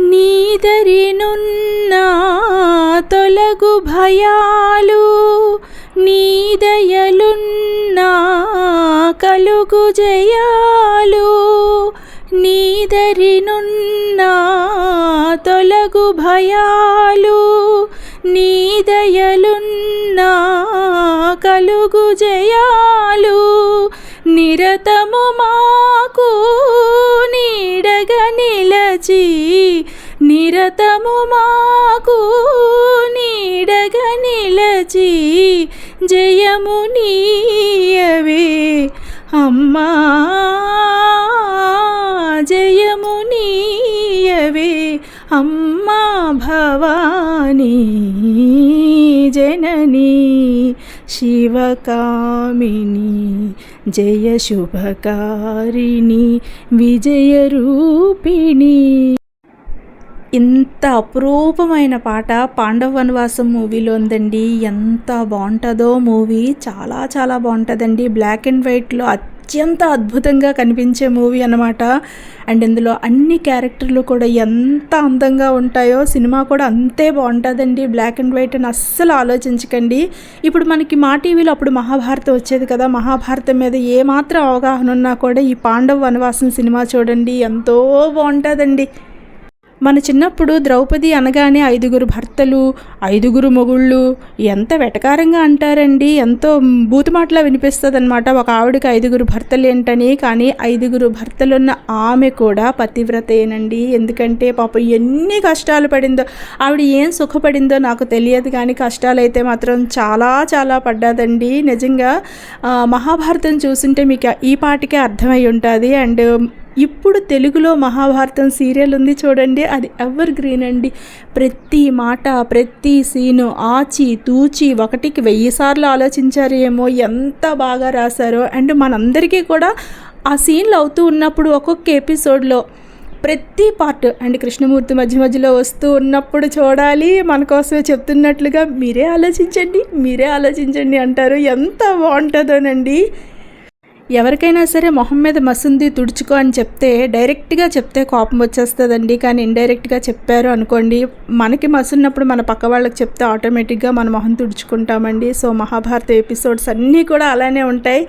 నీదరినున్నా తొలగు భయాలు నీదయలున్నా కలుగు జయాలు నీదరినున్నా తొలగు భయాలు నీదయలున్నా కలుగు జయాలు నిరతము మాకు నీడగ నిలచి నిరతము మాకు నీడగ నిలచి జయము నీయవే. అమ్మా జయము నీయవే. అమ్మా భవానీ జననీ శివకామిని జయ శుభకారిణి విజయరూపిణి ఇంత అపురూపమైన పాట పాండవ వనవాసం మూవీలో ఉందండి. ఎంత బాగుంటుందో మూవీ. చాలా చాలా బాగుంటుందండి. బ్లాక్ అండ్ వైట్లో అత్యంత అద్భుతంగా కనిపించే మూవీ అనమాట అండ్ ఇందులో అన్ని క్యారెక్టర్లు కూడా ఎంత అందంగా ఉంటాయో సినిమా కూడా అంతే బాగుంటుందండి. బ్లాక్ అండ్ వైట్ అని అస్సలు ఆలోచించకండి. ఇప్పుడు మనకి మా టీవీలో అప్పుడు మహాభారతం వచ్చేది కదా మహాభారతం మీద ఏమాత్రం అవగాహన ఉన్నా కూడా ఈ పాండవ వనవాసం సినిమా చూడండి ఎంతో బాగుంటుందండి. మన చిన్నప్పుడు ద్రౌపది అనగానే ఐదుగురు భర్తలు ఐదుగురు మొగుళ్ళు. ఎంత వెటకారంగా అంటారండి. ఎంతో బూతుమాటలా వినిపిస్తుందన్నమాట. ఒక ఆవిడకి ఐదుగురు భర్తలు ఏంటని కానీ ఐదుగురు భర్తలున్న ఆమె కూడా పతివ్రతేనండి. ఎందుకంటే పాపం ఎన్ని కష్టాలు పడిందో ఆవిడ ఏం సుఖపడిందో నాకు తెలియదు కానీ కష్టాలు అయితే మాత్రం చాలా చాలా పడ్డాదండి. నిజంగా మహాభారతం చూసుంటే మీకు ఈ పాటికే అర్థమై ఉంటుంది. అండ్ ఇప్పుడు తెలుగులో మహాభారతం సీరియల్ ఉంది చూడండి అది ఎవర్ గ్రీన్ అండి. ప్రతి మాట ప్రతి సీను ఆచి తూచి ఒకటికి వెయ్యి సార్లు ఆలోచించారు ఏమో ఎంత బాగా రాశారో. అండ్ మనందరికీ కూడా ఆ సీన్లు అవుతూ ఉన్నప్పుడు ఒక్కొక్క ఎపిసోడ్లో ప్రతి పార్ట్ అండ్ కృష్ణమూర్తి మధ్య మధ్యలో వస్తూ ఉన్నప్పుడు చూడాలి మన కోసమే చెప్తున్నట్లుగా మీరే ఆలోచించండి మీరే ఆలోచించండి అంటారు. ఎంత బాగుంటుందోనండి. ఎవరికైనా సరే మొహం మీద మసుంది తుడుచుకో అని చెప్తే డైరెక్ట్గా చెప్తే కోపం వచ్చేస్తుందండి. కానీ ఇండైరెక్ట్గా చెప్పారు అనుకోండి మనకి మసున్నప్పుడు మన పక్క వాళ్ళకి చెప్తే ఆటోమేటిక్గా మన మొహం తుడుచుకుంటామండి. సో మహాభారత ఎపిసోడ్స్ అన్నీ కూడా అలానే ఉంటాయి.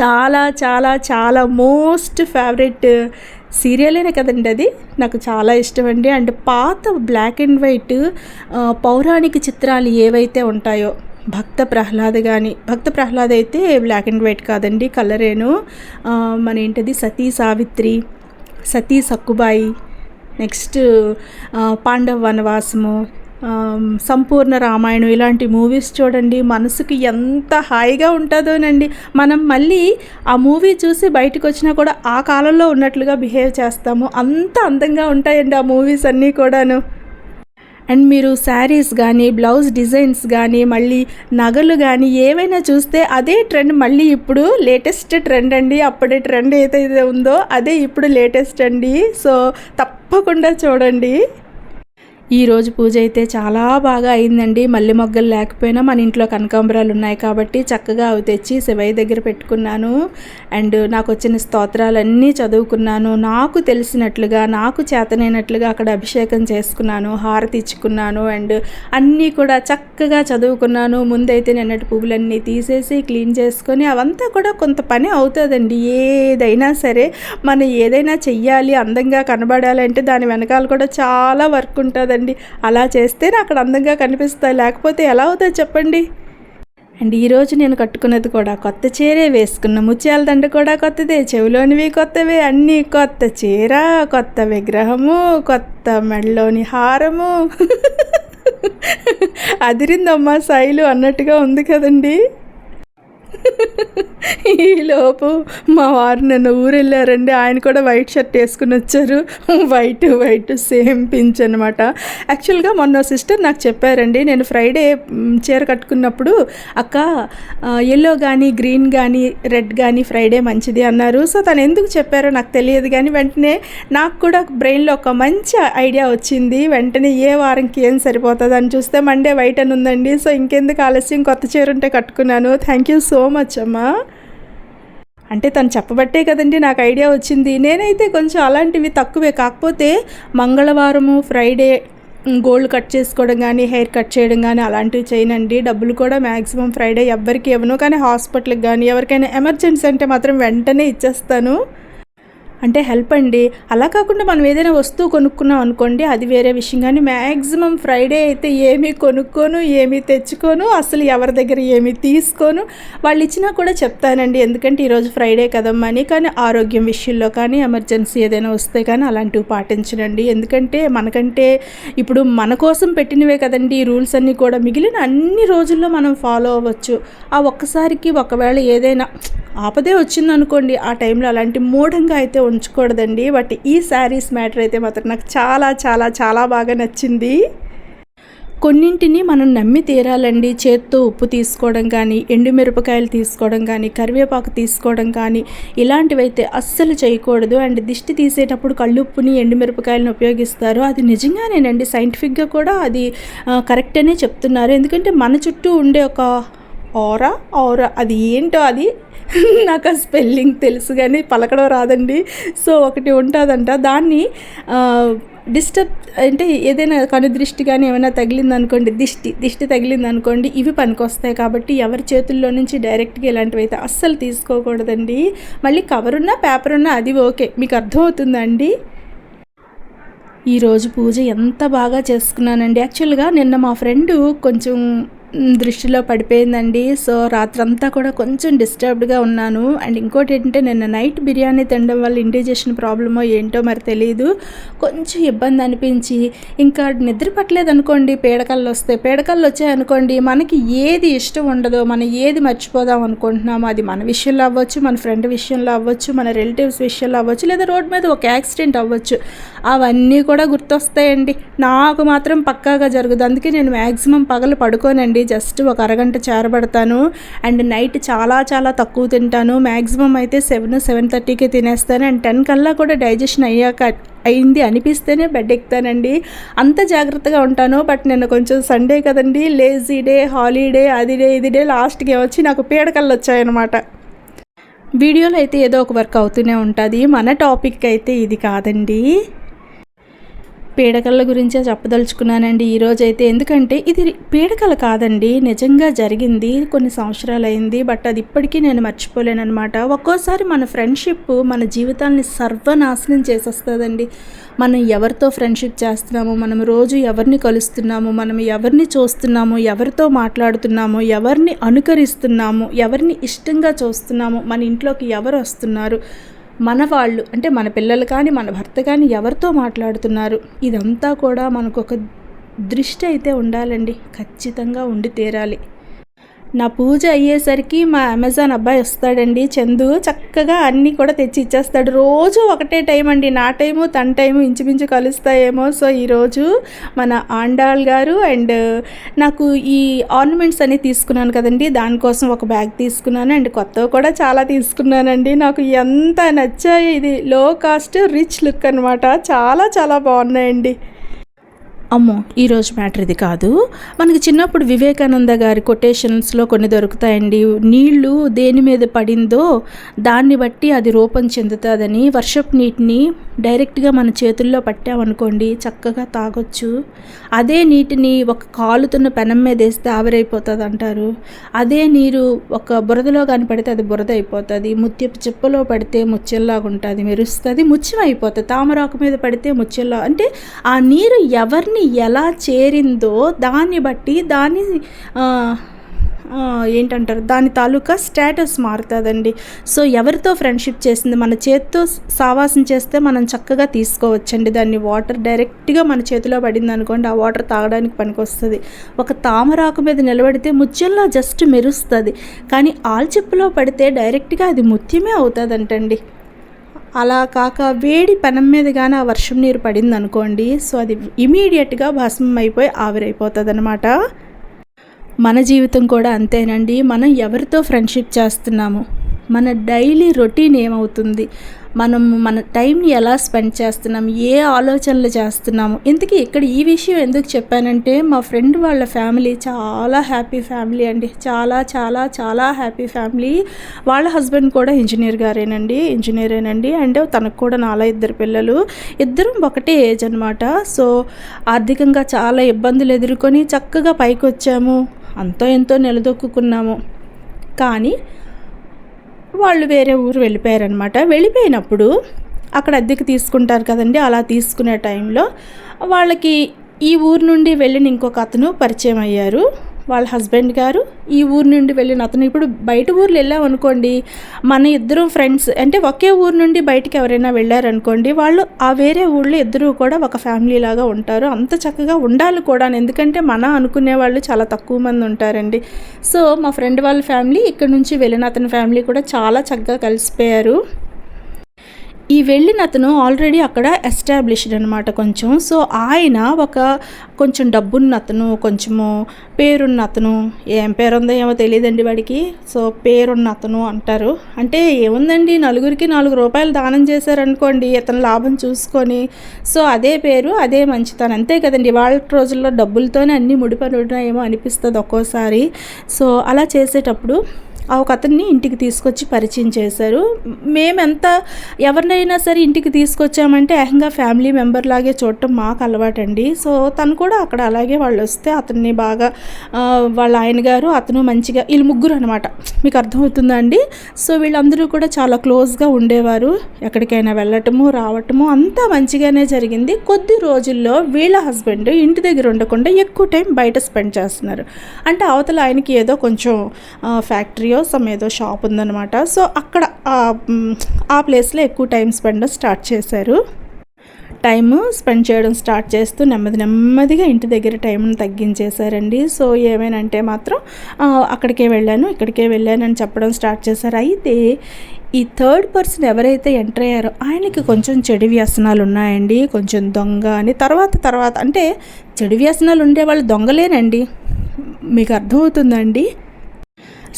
చాలా చాలా చాలా మోస్ట్ ఫేవరెట్ సీరియలేనే కదండి అది? నాకు చాలా ఇష్టం అండి అండ్ పాత బ్లాక్ అండ్ వైట్ పౌరాణిక చిత్రాలు ఏవైతే ఉంటాయో భక్త ప్రహ్లాద్ కానీ భక్త ప్రహ్లాద్ అయితే బ్లాక్ అండ్ వైట్ కాదండి కలరేను మన ఏంటది? సతీ సావిత్రి సతీ సక్కుబాయి నెక్స్ట్ పాండవ వనవాసము సంపూర్ణ రామాయణం ఇలాంటి మూవీస్ చూడండి మనసుకి ఎంత హాయిగా ఉంటుందోనండి. మనం మళ్ళీ ఆ మూవీ చూసి బయటకు వచ్చినా కూడా ఆ కాలంలో ఉన్నట్లుగా బిహేవ్ చేస్తాము. అంత అందంగా ఉంటాయండి ఆ మూవీస్ అన్నీ కూడాను. అండ్ మీరు శారీస్ కానీ బ్లౌజ్ డిజైన్స్ కానీ మళ్ళీ నగలు కానీ ఏవైనా చూస్తే అదే ట్రెండ్ మళ్ళీ ఇప్పుడు లేటెస్ట్ ట్రెండ్ అండి. అప్పుడే ట్రెండ్ ఏదైతే ఉందో అదే ఇప్పుడు లేటెస్ట్ అండి. సో తప్పకుండా చూడండి. ఈరోజు పూజ అయితే చాలా బాగా అయిందండి. మల్లె మొగ్గలు లేకపోయినా మన ఇంట్లో కనకాంబరాలు ఉన్నాయి కాబట్టి చక్కగా అవి తెచ్చి శివయ్య దగ్గర పెట్టుకున్నాను. అండ్ నాకు వచ్చిన స్తోత్రాలన్నీ చదువుకున్నాను. నాకు తెలిసినట్లుగా నాకు చేతనైనట్లుగా అక్కడ అభిషేకం చేసుకున్నాను హారతి ఇచ్చుకున్నాను. అండ్ అన్నీ కూడా చక్కగా చదువుకున్నాను. ముందైతే నిన్నటి పువ్వులన్నీ తీసేసి క్లీన్ చేసుకొని అవంతా కూడా కొంత పని అవుతుందండి. ఏదైనా సరే మనం ఏదైనా చెయ్యాలి అందంగా కనబడాలంటే దాని వెనకాల కూడా చాలా వర్క్ ఉంటుందండి. కదండి అలా చేస్తేనే అక్కడ అందంగా కనిపిస్తాయి. లేకపోతే ఎలా అవుతుంది చెప్పండి? అండ్ ఈరోజు నేను కట్టుకున్నది కూడా కొత్త చీరే వేసుకున్న ముత్యాల దండ కూడా కొత్తదే. చెవిలోనివి కొత్తవే అన్నీ కొత్త చీర కొత్త విగ్రహము కొత్త మెడలోని హారము. అదిరిందమ్మా శైలు అన్నట్టుగా ఉంది కదండీ. ఈలోపు మా వారు నన్ను ఊరెళ్ళారండి. ఆయన కూడా వైట్ షర్ట్ వేసుకుని వచ్చారు. వైట్ వైట్ సేమ్ పించ్ అనమాట యాక్చువల్గా మొన్న సిస్టర్ నాకు చెప్పారండి. నేను ఫ్రైడే చీర కట్టుకున్నప్పుడు అక్క ఎల్లో కానీ గ్రీన్ కానీ రెడ్ కానీ ఫ్రైడే మంచిది అన్నారు. సో తను ఎందుకు చెప్పారో నాకు తెలియదు కానీ వెంటనే నాకు కూడా బ్రెయిన్లో ఒక మంచి ఐడియా వచ్చింది. వెంటనే ఏ వారంకి ఏం సరిపోతుంది అని చూస్తే మండే వైట్ అని ఉందండి. సో ఇంకెందుకు ఆలస్యం? కొత్త చీర ఉంటే కట్టుకున్నాను. థ్యాంక్ యూ సో మచ్ అమ్మా అంటే తను చెప్పబట్టే కదండి నాకు ఐడియా వచ్చింది. నేనైతే కొంచెం అలాంటివి తక్కువే. కాకపోతే మంగళవారము ఫ్రైడే గోల్డ్ కట్ చేసుకోవడం కానీ హెయిర్ కట్ చేయడం కానీ అలాంటివి చేయనండి. డబ్బులు కూడా మ్యాక్సిమం ఫ్రైడే ఎవరికి ఇవ్వను. కానీ హాస్పిటల్కి కానీ ఎవరికైనా ఎమర్జెన్సీ అంటే మాత్రం వెంటనే ఇచ్చేస్తాను. అంటే హెల్ప్ అండి. అలా కాకుండా మనం ఏదైనా వస్తువు కొనుక్కున్నాం అనుకోండి అది వేరే విషయం. కానీ మ్యాక్సిమం ఫ్రైడే అయితే ఏమీ కొనుక్కోను ఏమీ తెచ్చుకోను అసలు ఎవరి దగ్గర ఏమీ తీసుకోను వాళ్ళు ఇచ్చినా కూడా చెప్తానండి. ఎందుకంటే ఈరోజు ఫ్రైడే కదమ్మా అని. కానీ ఆరోగ్యం విషయంలో కానీ ఎమర్జెన్సీ ఏదైనా వస్తే కానీ అలాంటివి పాటించనండి. ఎందుకంటే మనకంటే ఇప్పుడు మన కోసం పెట్టినవే కదండి ఈ రూల్స్ అన్నీ కూడా. మిగిలిన అన్ని రోజుల్లో మనం ఫాలో అవ్వచ్చు. ఆ ఒక్కసారికి ఒకవేళ ఏదైనా ఆపదే వచ్చిందనుకోండి ఆ టైంలో అలాంటి మూఢంగా అయితే ఉంచకూడదండి బట్ ఈ శారీస్ మ్యాటర్ అయితే మాత్రం నాకు చాలా చాలా చాలా బాగా నచ్చింది. కొన్నింటిని మనం నమ్మి తీరాలండి. చేత్తో ఉప్పు తీసుకోవడం కానీ ఎండుమిరపకాయలు తీసుకోవడం కానీ కరివేపాకు తీసుకోవడం కానీ ఇలాంటివైతే అస్సలు చేయకూడదు. అండ్ దిష్టి తీసేటప్పుడు కళ్ళుప్పుని ఎండుమిరపకాయలను ఉపయోగిస్తారు. అది నిజంగానేనండి. సైంటిఫిక్గా కూడా అది కరెక్ట్ అనే చెప్తున్నారు. ఎందుకంటే మన చుట్టూ ఉండే ఒక ఆరా ఆరా అది ఏంటో అది నాకు ఆ స్పెల్లింగ్ తెలుసు కానీ పలకడం రాదండి. సో ఒకటి ఉంటుందంట. దాన్ని డిస్టర్బ్ అంటే ఏదైనా కనుదృష్టి కానీ ఏమైనా తగిలిందనుకోండి దిష్టి దిష్టి తగిలింది అనుకోండి ఇవి పనికొస్తాయి కాబట్టి ఎవరి చేతుల్లో నుంచి డైరెక్ట్గా ఇలాంటివి అయితే అస్సలు తీసుకోకూడదండి. మళ్ళీ కవర్ ఉన్నా పేపర్ ఉన్నా అది ఓకే. మీకు అర్థమవుతుందండి? ఈరోజు పూజ ఎంత బాగా చేసుకున్నానండి. యాక్చువల్గా నిన్న మా ఫ్రెండు కొంచెం దృష్టిలో పడిపోయిందండి. సో రాత్రంతా కూడా కొంచెం డిస్టర్బ్డ్గా ఉన్నాను. అండ్ ఇంకోటి ఏంటంటే నిన్న నైట్ బిర్యానీ తినడం వల్ల ఇండిజేషన్ ప్రాబ్లమో ఏంటో మరి తెలియదు కొంచెం ఇబ్బంది అనిపించి ఇంకా నిద్ర పట్టలేదు అనుకోండి పేడకళ్ళు వస్తే పేడకళ్ళు వచ్చాయనుకోండి మనకి ఏది ఇష్టం ఉండదో మనం ఏది మర్చిపోదాం అనుకుంటున్నామో అది మన విషయంలో అవ్వచ్చు మన ఫ్రెండ్ విషయంలో అవ్వచ్చు మన రిలేటివ్స్ విషయంలో అవ్వచ్చు లేదా రోడ్ మీద ఒక యాక్సిడెంట్ అవ్వచ్చు. అవన్నీ కూడా గుర్తొస్తాయండి. నాకు మాత్రం పక్కాగా జరుగుతుంది అందుకే నేను మ్యాక్సిమం పగలు పడుకోనండి. జస్ట్ ఒక అరగంట చేరబడతాను. అండ్ నైట్ చాలా చాలా తక్కువ తింటాను. మ్యాక్సిమం అయితే సెవెన్ సెవెన్ థర్టీకి తినేస్తాను. అండ్ టెన్ కల్లా కూడా డైజెషన్ అయ్యాక అయింది అనిపిస్తేనే బెడ్ ఎక్కుతానండి. అంత జాగ్రత్తగా ఉంటాను. బట్ నేను కొంచెం సండే కదండి. లేజీ డే హాలిడే అది డే ఇది డే లాస్ట్కి వచ్చి నాకు పీడకల్లు వచ్చాయన్నమాట. వీడియోలో అయితే ఏదో ఒక వర్క్ అవుతూనే ఉంటుంది. మన టాపిక్ అయితే ఇది కాదండి. పీడకల గురించే చెప్పదలుచుకున్నానండి ఈరోజు అయితే ఎందుకంటే ఇది పీడకల కాదండి నిజంగా జరిగింది కొన్ని సంవత్సరాలు అయింది బట్ అది ఇప్పటికీ నేను మర్చిపోలేనమాట ఒక్కోసారి మన ఫ్రెండ్షిప్ మన జీవితాన్ని సర్వనాశనం చేసేస్తుందండి. మనం ఎవరితో ఫ్రెండ్షిప్ చేస్తున్నాము మనం రోజు ఎవరిని కలుస్తున్నాము మనం ఎవరిని చూస్తున్నాము ఎవరితో మాట్లాడుతున్నాము ఎవరిని అనుకరిస్తున్నాము ఎవరిని ఇష్టంగా చూస్తున్నాము మన ఇంట్లోకి ఎవరు వస్తున్నారు? మన వాళ్ళు అంటే మన పిల్లలు కానీ మన భర్త కానీ ఎవరితో మాట్లాడుతున్నారు? ఇదంతా కూడా మనకు ఒక దృష్టి అయితే ఉండాలండి. ఖచ్చితంగా ఉండి తీరాలి. నా పూజ అయ్యేసరికి మా అమెజాన్ అబ్బాయి వస్తాడండి. చందు చక్కగా అన్నీ కూడా తెచ్చి ఇచ్చేస్తాడు. రోజు ఒకటే టైం అండి. నా టైము తన టైము ఇంచుమించు కలుస్తాయేమో. సో ఈరోజు మన ఆండాల్ గారు అండ్ నాకు ఈ ఆర్నమెంట్స్ అన్నీ తీసుకున్నాను కదండి. దానికోసం ఒక బ్యాగ్ తీసుకున్నాను అండ్ కొత్తవి కూడా చాలా తీసుకున్నానండి. నాకు ఎంత నచ్చాయి. ఇది లో కాస్ట్ రిచ్ లుక్ అనమాట చాలా చాలా బాగున్నాయండి. అమ్మో ఈరోజు మ్యాటర్ ఇది కాదు. మనకి చిన్నప్పుడు వివేకానంద గారి కొటేషన్స్లో కొన్ని దొరుకుతాయండి. నీళ్ళు దేని మీద పడిందో దాన్ని బట్టి అది రూపం చెందుతుందని వర్షపు నీటిని డైరెక్ట్గా మన చేతుల్లో పట్టామనుకోండి చక్కగా తాగొచ్చు. అదే నీటిని ఒక కాలుతున్న పెనం మీద వేస్తే ఆవిరైపోతుంది అంటారు అదే నీరు ఒక బురదలో కానీ పడితే అది బురద అయిపోతుంది ముత్యపు చిప్పలో పడితే ముత్యంలాగా ఉంటుంది మెరుస్తుంది. ముత్యం అయిపోతుంది తామరాకు మీద పడితే ముచ్చెల్లా అంటే ఆ నీరు ఎవరిని ఎలా చేరిందో దాన్ని బట్టి దాని ఏంటంటారు దాని తాలూకా స్టేటస్ మారుతుందండి. సో ఎవరితో ఫ్రెండ్షిప్ చేసింది మన చేతితో సావాసం చేస్తే మనం చక్కగా తీసుకోవచ్చండి. దాన్ని వాటర్ డైరెక్ట్గా మన చేతిలో పడింది అనుకోండి ఆ వాటర్ తాగడానికి పనికొస్తుంది. ఒక తామరాకు మీద నిలబడితే ముత్యంలో జస్ట్ మెరుస్తుంది. కానీ ఆల్చిప్పులో పడితే డైరెక్ట్గా అది ముత్యమే అవుతుందంటండి. అలా కాక వేడి పెనం మీద కానీ ఆ వర్షం నీరు పడింది అనుకోండి సో అది ఇమీడియట్గా భస్మం అయిపోయి ఆవిరైపోతుంది అనమాట మన జీవితం కూడా అంతేనండి. మనం ఎవరితో ఫ్రెండ్షిప్ చేస్తున్నాము? మన డైలీ రొటీన్ ఏమవుతుంది? మనం మన టైంని ఎలా స్పెండ్ చేస్తున్నాం? ఏ ఆలోచనలు చేస్తున్నాము? ఇంతకీ ఇక్కడ ఈ విషయం ఎందుకు చెప్పానంటే మా ఫ్రెండ్ వాళ్ళ ఫ్యామిలీ చాలా హ్యాపీ ఫ్యామిలీ అండి. చాలా చాలా చాలా హ్యాపీ ఫ్యామిలీ. వాళ్ళ హస్బెండ్ కూడా ఇంజనీర్ గారేనండి. ఇంజనీరేనండి. అండ్ తనకు కూడా నాలా ఇద్దరు పిల్లలు. ఇద్దరం ఒకటే ఏజ్ అనమాట సో ఆర్థికంగా చాలా ఇబ్బందులు ఎదుర్కొని చక్కగా పైకి వచ్చాము అంతో ఎంతో నిలదొక్కున్నాము కానీ వాళ్ళు వేరే ఊరు వెళ్ళిపోయారనమాట వెళ్ళిపోయినప్పుడు అక్కడ అద్దెకి తీసుకుంటారు కదండి అలా తీసుకునే టైంలో వాళ్ళకి ఈ ఊరు నుండి వెళ్ళిన ఇంకొక అతను పరిచయం అయ్యారు. వాళ్ళ హస్బెండ్ గారు ఈ ఊరు నుండి వెళ్ళిన అతను. ఇప్పుడు బయట ఊర్లు వెళ్ళాం అనుకోండి మన ఇద్దరం ఫ్రెండ్స్ అంటే ఒకే ఊరు నుండి బయటికి ఎవరైనా వెళ్ళారనుకోండి వాళ్ళు ఆ వేరే ఊళ్ళో ఇద్దరు కూడా ఒక ఫ్యామిలీ లాగా ఉంటారు. అంత చక్కగా ఉండాలి కూడా ఎందుకంటే మన అనుకునే వాళ్ళు చాలా తక్కువ మంది ఉంటారండి. సో మా ఫ్రెండ్ వాళ్ళ ఫ్యామిలీ ఇక్కడ నుంచి వెళ్ళిన అతని ఫ్యామిలీ కూడా చాలా చక్కగా కలిసిపోయారు. ఈ వెళ్ళిన అతను ఆల్రెడీ అక్కడ ఎస్టాబ్లిష్డ్ అనమాట కొంచెం. సో ఆయన ఒక కొంచెం డబ్బున్న అతను కొంచెము పేరున్న అతను ఏం పేరు ఉందో ఏమో తెలియదండి వాడికి. సో పేరున్న అతను అంటారు. అంటే ఏముందండి నలుగురికి నాలుగు రూపాయలు దానం చేశారనుకోండి ఇతను లాభం చూసుకొని. సో అదే పేరు అదే మంచితనం. అంతే కదండి వాళ్ళ రోజుల్లో డబ్బులతోనే అన్నీ ముడిపడి ఏమో అనిపిస్తుంది ఒక్కోసారి. సో అలా చేసేటప్పుడు ఒక అతన్ని ఇంటికి తీసుకొచ్చి పరిచయం చేశారు. మేమెంత ఎవరినైనా సరే ఇంటికి తీసుకొచ్చామంటే ఏకంగా ఫ్యామిలీ మెంబర్ లాగే చూడటం మాకు అలవాటండి. సో తను కూడా అక్కడ అలాగే వాళ్ళు వస్తే అతన్ని బాగా వాళ్ళ ఆయన గారు అతను మంచిగా వీళ్ళు ముగ్గురు అనమాట మీకు అర్థమవుతుందా అండి? సో వీళ్ళందరూ కూడా చాలా క్లోజ్గా ఉండేవారు. ఎక్కడికైనా వెళ్ళటము రావటము అంతా మంచిగానే జరిగింది. కొద్ది రోజుల్లో వీళ్ళ హస్బెండ్ ఇంటి దగ్గర ఉండకుండా ఎక్కువ టైం బయట స్పెండ్ చేస్తున్నారు. అంటే అవతల ఆయనకి ఏదో కొంచెం ఫ్యాక్టరీయో సమ్ ఏదో షాప్ ఉందన్నమాట. సో అక్కడ ఆ ప్లేస్లో ఎక్కువ టైం స్పెండ్ స్టార్ట్ చేశారు. టైం స్పెండ్ చేయడం స్టార్ట్ చేస్తూ నెమ్మది నెమ్మదిగా ఇంటి దగ్గర టైంని తగ్గించేశారండి. సో ఏమైనంటే మాత్రం అక్కడికే వెళ్ళాను ఇక్కడికే వెళ్ళాను అని చెప్పడం స్టార్ట్ చేశారు. అయితే ఈ థర్డ్ పర్సన్ ఎవరైతే ఎంటర్ అయ్యారో ఆయనకి కొంచెం చెడు వ్యసనాలు ఉన్నాయండి. కొంచెం దొంగ అని. తర్వాత తర్వాత అంటే చెడు వ్యసనాలు ఉండేవాళ్ళు దొంగలేనండి. మీకు అర్థమవుతుందండి?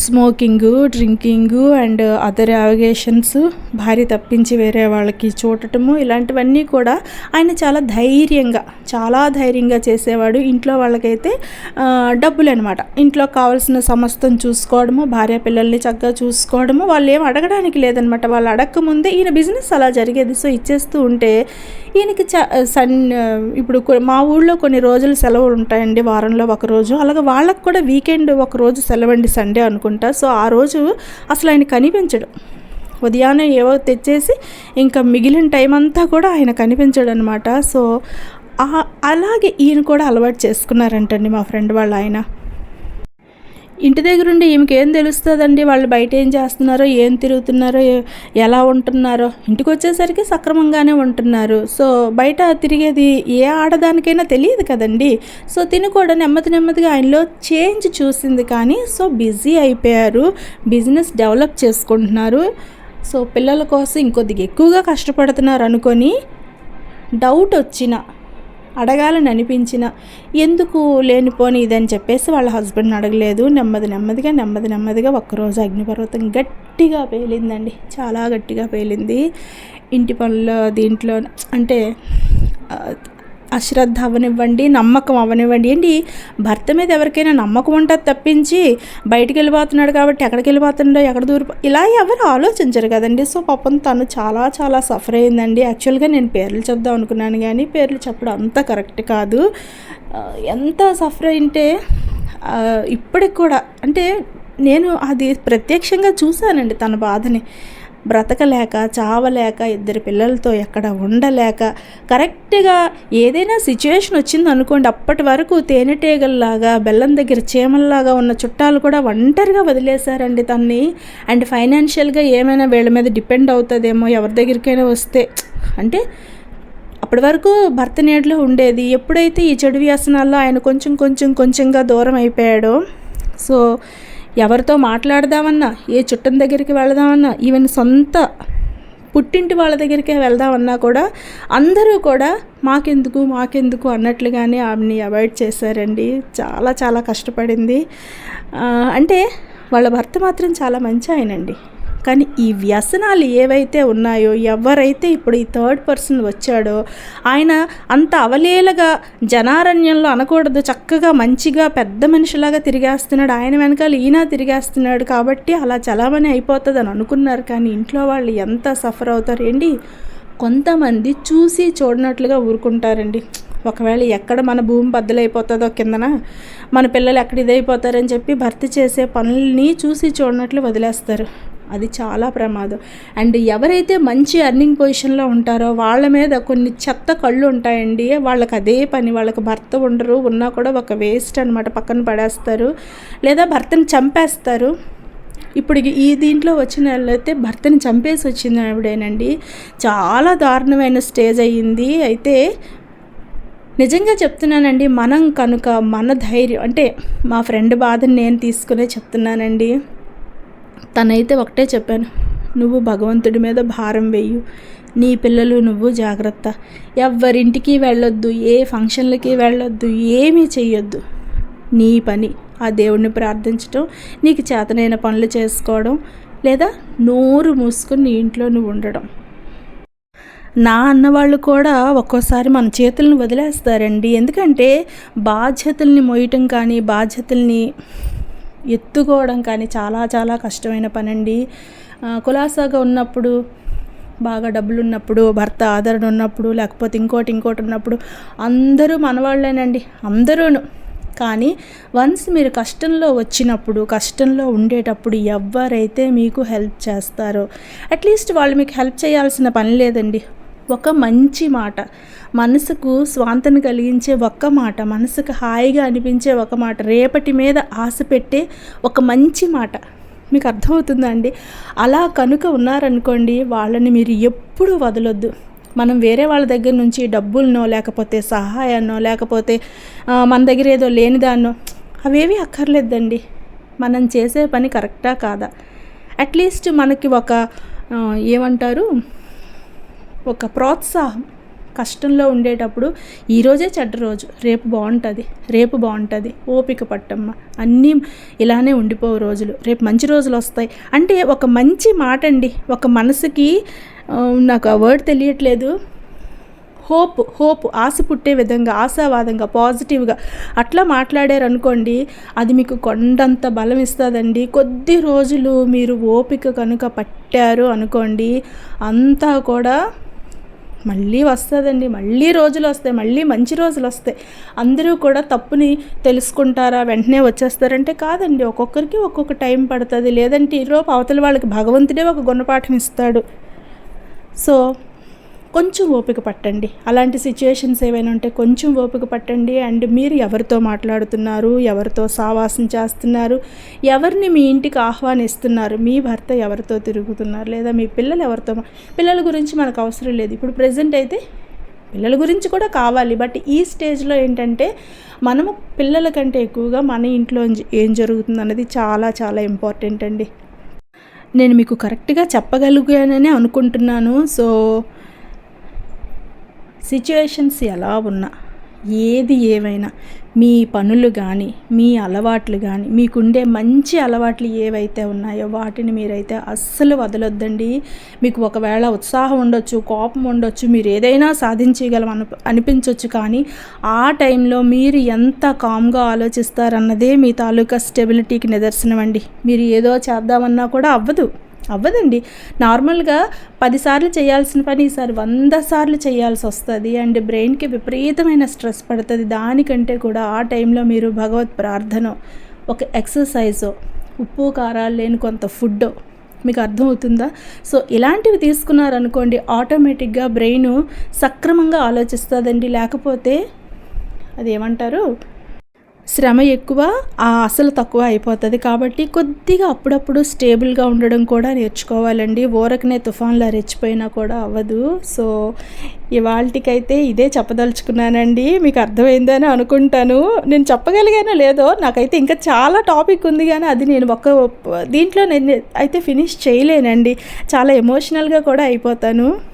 Smoking drinking and other avocations భార్య తప్పించి వేరే వాళ్ళకి చూడటము ఇలాంటివన్నీ కూడా ఆయన చాలా ధైర్యంగా చాలా ధైర్యంగా చేసేవాడు. ఇంట్లో వాళ్ళకైతే డబ్బులు అనమాట ఇంట్లో కావాల్సిన సమస్తం చూసుకోవడము భార్య పిల్లల్ని చక్కగా చూసుకోవడము వాళ్ళు ఏం అడగడానికి లేదనమాట. వాళ్ళు అడగకముందే ఈయన బిజినెస్ అలా జరిగేది. సో ఇచ్చేస్తూ ఉంటే ఈయనకి చ సన్ ఇప్పుడు మా ఊళ్ళో కొన్ని రోజులు సెలవులు ఉంటాయండి వారంలో ఒక రోజు. అలాగే వాళ్ళకు కూడా వీకెండ్ ఒక రోజు సెలవండి సండే అనుకుంటా. సో ఆ రోజు అసలు ఆయన కనిపించడు. ఉదయాన్నే ఏవో తెచ్చేసి ఇంకా మిగిలిన టైం అంతా కూడా ఆయన కనిపించడు అనమాట సో అలాగే ఈయన కూడా అలవాటు చేసుకున్నారంటండి మా ఫ్రెండ్ వాళ్ళ ఆయన. ఇంటి దగ్గర ఉండి ఈమెకేం తెలుస్తుందండి? వాళ్ళు బయట ఏం చేస్తున్నారో ఏం తిరుగుతున్నారో ఎలా ఉంటున్నారో. ఇంటికి వచ్చేసరికి సక్రమంగానే ఉంటున్నారు. సో బయట తిరిగేది ఏ ఆడదానికైనా తెలియదు కదండి. సో తిని కూడా నెమ్మది నెమ్మదిగా ఆయనలో చేంజ్ చూసింది కానీ సో బిజీ అయిపోయారు. బిజినెస్ డెవలప్ చేసుకుంటున్నారు. సో పిల్లల కోసం ఇంకొద్దిగా ఎక్కువగా కష్టపడుతున్నారు అనుకొని డౌట్ వచ్చిన అడగాలని అనిపించిన ఎందుకు లేనిపోని ఇదని చెప్పేసి వాళ్ళ హస్బెండ్ని అడగలేదు. నెమ్మది నెమ్మదిగా నెమ్మది నెమ్మదిగా ఒక్కరోజు అగ్నిపర్వతం గట్టిగా పేలిందండి. చాలా గట్టిగా పేలింది. ఇంటి పనుల దీంట్లో అంటే అశ్రద్ధ అవనివ్వండి నమ్మకం అవనివ్వండి. ఏంటి? భర్త మీద ఎవరికైనా నమ్మకం ఉంటుంది తప్పించి బయటికి వెళ్ళిపోతున్నాడు కాబట్టి ఎక్కడికి వెళ్ళిపోతున్నాడో ఎక్కడ దూరం ఇలా ఎవరు ఆలోచించరు కదండి. సో పాపం తను చాలా చాలా సఫర్ అయిందండి. యాక్చువల్గా నేను పేర్లు చెప్దాం అనుకున్నాను కానీ పేర్లు చెప్పడం అంత కరెక్ట్ కాదు. ఎంత సఫర్ అయింటే ఇప్పటికి కూడా అంటే నేను అది ప్రత్యక్షంగా చూశానండి తన బాధని. బ్రతకలేక చావలేక ఇద్దరు పిల్లలతో ఎక్కడ ఉండలేక కరెక్ట్గా ఏదైనా సిచ్యువేషన్ వచ్చింది అనుకోండి అప్పటి వరకు తేనెటీగల్లాగా బెల్లం దగ్గర చీమల్లాగా ఉన్న చుట్టాలు కూడా ఒంటరిగా వదిలేశారండి తన్ని. అండ్ ఫైనాన్షియల్గా ఏమైనా వీళ్ళ మీద డిపెండ్ అవుతుందేమో ఎవరి దగ్గరికైనా వస్తే. అంటే అప్పటి వరకు భర్త నీడలో ఉండేది. ఎప్పుడైతే ఈ చెడు వ్యసనాల్లో ఆయన కొంచెం కొంచెం కొంచెంగా దూరం అయిపోయాడో సో ఎవరితో మాట్లాడదామన్నా ఏ చుట్టం దగ్గరికి వెళదామన్నా ఈవెన్ సొంత పుట్టింటి వాళ్ళ దగ్గరికే వెళ్దామన్నా కూడా అందరూ కూడా మాకెందుకు మాకెందుకు అన్నట్లుగానే ఆమెని అవాయిడ్ చేశారండి. చాలా చాలా కష్టపడింది. అంటే వాళ్ళ భర్త మాత్రం చాలా మంచి ఆయనండి. కానీ ఈ వ్యసనాలు ఏవైతే ఉన్నాయో ఎవరైతే ఇప్పుడు ఈ థర్డ్ పర్సన్ వచ్చాడో ఆయన అంత అవలేలగా జనారణ్యంలో అనకూడదు చక్కగా మంచిగా పెద్ద మనిషిలాగా తిరిగేస్తున్నాడు ఆయన వెనకాల ఈయన తిరిగేస్తున్నాడు కాబట్టి అలా చలామణి అయిపోతుంది అని అనుకున్నారు. కానీ ఇంట్లో వాళ్ళు ఎంత సఫర్ అవుతారు ఏంటి? కొంతమంది చూసి చూడనట్లుగా ఊరుకుంటారండి. ఒకవేళ ఎక్కడ మన భూమి బద్దలైపోతుందో కిందన మన పిల్లలు ఎక్కడ ఇదైపోతారని చెప్పి భర్తీ చేసే పనుల్ని చూసి చూడనట్లు వదిలేస్తారు. అది చాలా ప్రమాదం. అండ్ ఎవరైతే మంచి అర్నింగ్ పొజిషన్లో ఉంటారో వాళ్ళ మీద కొన్ని చెత్త కళ్ళు ఉంటాయండి. వాళ్ళకి అదే పని వాళ్ళకి భర్త ఉండరు ఉన్నా కూడా ఒక వేస్ట్ అనమాట పక్కన పడేస్తారు. లేదా భర్తను చంపేస్తారు. ఇప్పుడు ఈ దీంట్లో వచ్చిన వాళ్ళైతే భర్తని చంపేసి వచ్చింది ఆవిడేనండి. చాలా దారుణమైన స్టేజ్ అయ్యింది. అయితే నిజంగా చెప్తున్నానండి మనం కనుక మన ధైర్యం అంటే మా ఫ్రెండ్ బాధని నేను తీసుకునే చెప్తున్నానండి. తనైతే ఒకటే చెప్పాను నువ్వు భగవంతుడి మీద భారం వేయు. నీ పిల్లలు నువ్వు జాగ్రత్త. ఎవరింటికి వెళ్ళొద్దు ఏ ఫంక్షన్లకి వెళ్ళొద్దు ఏమీ చెయ్యొద్దు. నీ పని ఆ దేవుడిని ప్రార్థించడం నీకు చేతనైన పనులు చేసుకోవడం లేదా నోరు మూసుకుని నీ ఇంట్లో నువ్వు ఉండడం. నా అన్నవాళ్ళు కూడా ఒక్కోసారి మన చేతులను వదిలేస్తారండి. ఎందుకంటే బాధ్యతల్ని మోయటం కానీ బాధ్యతల్ని ఎత్తుకోవడం కానీ చాలా చాలా కష్టమైన పని అండి కులాసాగా ఉన్నప్పుడు బాగా డబ్బులు ఉన్నప్పుడు భర్త ఆదరణ ఉన్నప్పుడు లేకపోతే ఇంకోటి ఇంకోటి ఉన్నప్పుడు అందరూ మనవాళ్ళేనండి అందరూను. కానీ వన్స్ మీరు కష్టంలో వచ్చినప్పుడు కష్టంలో ఉండేటప్పుడు ఎవరైతే మీకు హెల్ప్ చేస్తారో అట్లీస్ట్ వాళ్ళు మీకు హెల్ప్ చేయాల్సిన పని లేదండి. ఒక మంచి మాట. మనసుకు స్వాంతను కలిగించే ఒక్క మాట మనసుకు హాయిగా అనిపించే ఒక మాట రేపటి మీద ఆశ పెట్టే ఒక మంచి మాట. మీకు అర్థమవుతుందా అండి? అలా కనుక ఉన్నారనుకోండి వాళ్ళని మీరు ఎప్పుడూ వదలొద్దు. మనం వేరే వాళ్ళ దగ్గర నుంచి డబ్బులనో లేకపోతే సహాయాన్నో లేకపోతే మన దగ్గర ఏదో లేనిదాన్నో అవేవి అక్కర్లేదండి మనం చేసే పని కరెక్టా కాదా? అట్లీస్ట్ మనకి ఒక ఏమంటారు? ఒక ప్రోత్సాహం. కష్టంలో ఉండేటప్పుడు ఈరోజే చెడ్డ రోజు. రేపు బాగుంటుంది. రేపు బాగుంటుంది. ఓపిక పట్టమ్మ. అన్నీ ఇలానే ఉండిపోవు రోజులు. రేపు మంచి రోజులు వస్తాయి. అంటే ఒక మంచి మాట అండి ఒక మనసుకి నాకు ఆ వర్డ్ తెలియట్లేదు. హోప్ హోప్ ఆశ పుట్టే విధంగా ఆశావాదంగా పాజిటివ్గా అట్లా మాట్లాడారు అనుకోండి అది మీకు కొండంత బలం ఇస్తుందండి. కొద్ది రోజులు మీరు ఓపిక కనుక పట్టారు అనుకోండి అంతా కూడా మళ్ళీ వస్తుందండి మళ్ళీ రోజులు వస్తాయి మళ్ళీ మంచి రోజులు వస్తాయి. అందరూ కూడా తప్పుని తెలుసుకుంటారా వెంటనే వచ్చేస్తారంటే కాదండి. ఒక్కొక్కరికి ఒక్కొక్క టైం పడుతుంది. లేదంటే ఈరోజు అవతల వాళ్ళకి భగవంతుడే ఒక గుణపాఠం ఇస్తాడు. సో కొంచెం ఓపిక పట్టండి. అలాంటి సిచ్యుయేషన్స్ ఏవైనా ఉంటే కొంచెం ఓపిక పట్టండి. అండ్ మీరు ఎవరితో మాట్లాడుతున్నారు? ఎవరితో సావాసం చేస్తున్నారు? ఎవరిని మీ ఇంటికి ఆహ్వానిస్తున్నారు? మీ భర్త ఎవరితో తిరుగుతున్నారు? లేదా మీ పిల్లలు ఎవరితో పిల్లల గురించి మనకు అవసరం లేదు. ఇప్పుడు ప్రజెంట్ అయితే పిల్లల గురించి కూడా కావాలి. బట్ ఈ స్టేజ్లో ఏంటంటే మనము పిల్లల కంటే ఎక్కువగా మన ఇంట్లో ఏం జరుగుతుంది అన్నది చాలా చాలా ఇంపార్టెంట్ అండి. నేను మీకు కరెక్ట్గా చెప్పగలిగానని అనుకుంటున్నాను. సో సిచ్యువేషన్స్ ఎలా ఉన్నా ఏది ఏవైనా మీ పనులు కానీ మీ అలవాట్లు కానీ మీకుండే మంచి అలవాట్లు ఏవైతే ఉన్నాయో వాటిని మీరైతే అస్సలు వదలొద్దండి. మీకు ఒకవేళ ఉత్సాహం ఉండొచ్చు కోపం ఉండొచ్చు మీరు ఏదైనా సాధించగలం అను అనిపించవచ్చు కానీ ఆ టైంలో మీరు ఎంత కామ్గా ఆలోచిస్తారన్నదే మీ తాలూకా స్టెబిలిటీకి నిదర్శనం అండి మీరు ఏదో చేద్దామన్నా కూడా అవ్వదు. అవ్వదండి. నార్మల్గా పదిసార్లు చేయాల్సిన పని ఈసారి వంద సార్లు చేయాల్సి వస్తుంది. అండ్ బ్రెయిన్కి విపరీతమైన స్ట్రెస్ పడుతుంది. దానికంటే కూడా ఆ టైంలో మీరు భగవత్ ప్రార్థన ఒక ఎక్సర్సైజో ఉప్పు కారాలు లేని కొంత ఫుడ్ మీకు అర్థమవుతుందా? సో ఇలాంటివి తీసుకున్నారనుకోండి ఆటోమేటిక్గా బ్రెయిన్ సక్రమంగా ఆలోచిస్తుందండి. లేకపోతే అది ఏమంటారు శ్రమ ఎక్కువ ఆ అసలు తక్కువ అయిపోతుంది. కాబట్టి కొద్దిగా అప్పుడప్పుడు స్టేబుల్గా ఉండడం కూడా నేర్చుకోవాలండి. ఊరకనే తుఫాన్లో రెచ్చిపోయినా కూడా అవ్వదు. సో ఇవాళకైతే ఇదే చెప్పదలుచుకున్నానండి. మీకు అర్థమైందని అనుకుంటాను. నేను చెప్పగలిగానో లేదో నాకైతే ఇంకా చాలా టాపిక్ ఉంది కానీ అది నేను ఒక దీంట్లో నేను అయితే ఫినిష్ చేయలేనండి. చాలా ఎమోషనల్గా కూడా అయిపోతాను.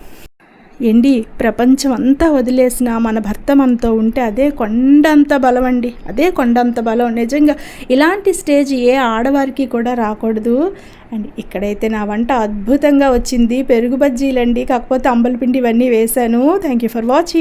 ఎండి ప్రపంచం అంతా వదిలేసిన మన భర్త మనతో ఉంటే అదే కొండంత బలం అండి అదే కొండంత బలం. నిజంగా ఇలాంటి స్టేజ్ ఏ ఆడవారికి కూడా రాకూడదు. అండ్ ఇక్కడైతే నా వంట అద్భుతంగా వచ్చింది. పెరుగు బజ్జీలండి కాకపోతే అంబలపిండి ఇవన్నీ వేశాను. Thank you for watching